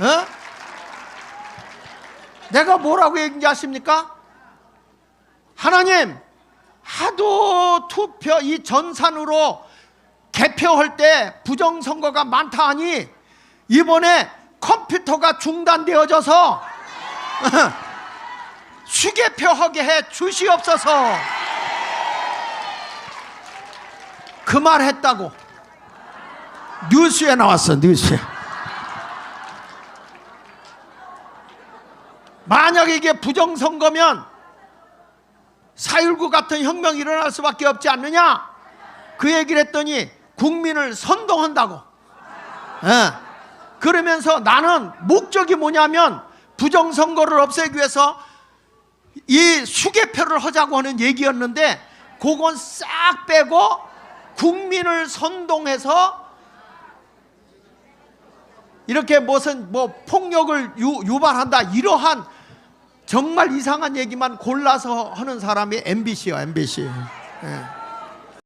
어? 내가 뭐라고 얘기하십니까? 하나님, 하도 투표 이 전산으로 개표할 때 부정선거가 많다 하니 이번에 컴퓨터가 중단되어져서 수개표 하게 해 주시옵소서. 그 말 했다고 뉴스에 나왔어 뉴스에. 만약 이게 부정선거면 4.19 같은 혁명이 일어날 수밖에 없지 않느냐? 그 얘기를 했더니 국민을 선동한다고. 예. 그러면서 나는 목적이 뭐냐면 부정선거를 없애기 위해서 이 수개표를 하자고 하는 얘기였는데 그건 싹 빼고 국민을 선동해서 이렇게 무슨 뭐 폭력을 유, 유발한다 이러한 정말 이상한 얘기만 골라서 하는 사람이 MBC요 MBC 예.